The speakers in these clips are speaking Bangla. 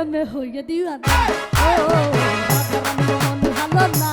মরমে হইয়া দিওয়ানা ও না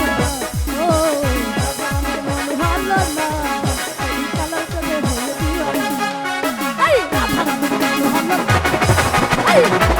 Hey!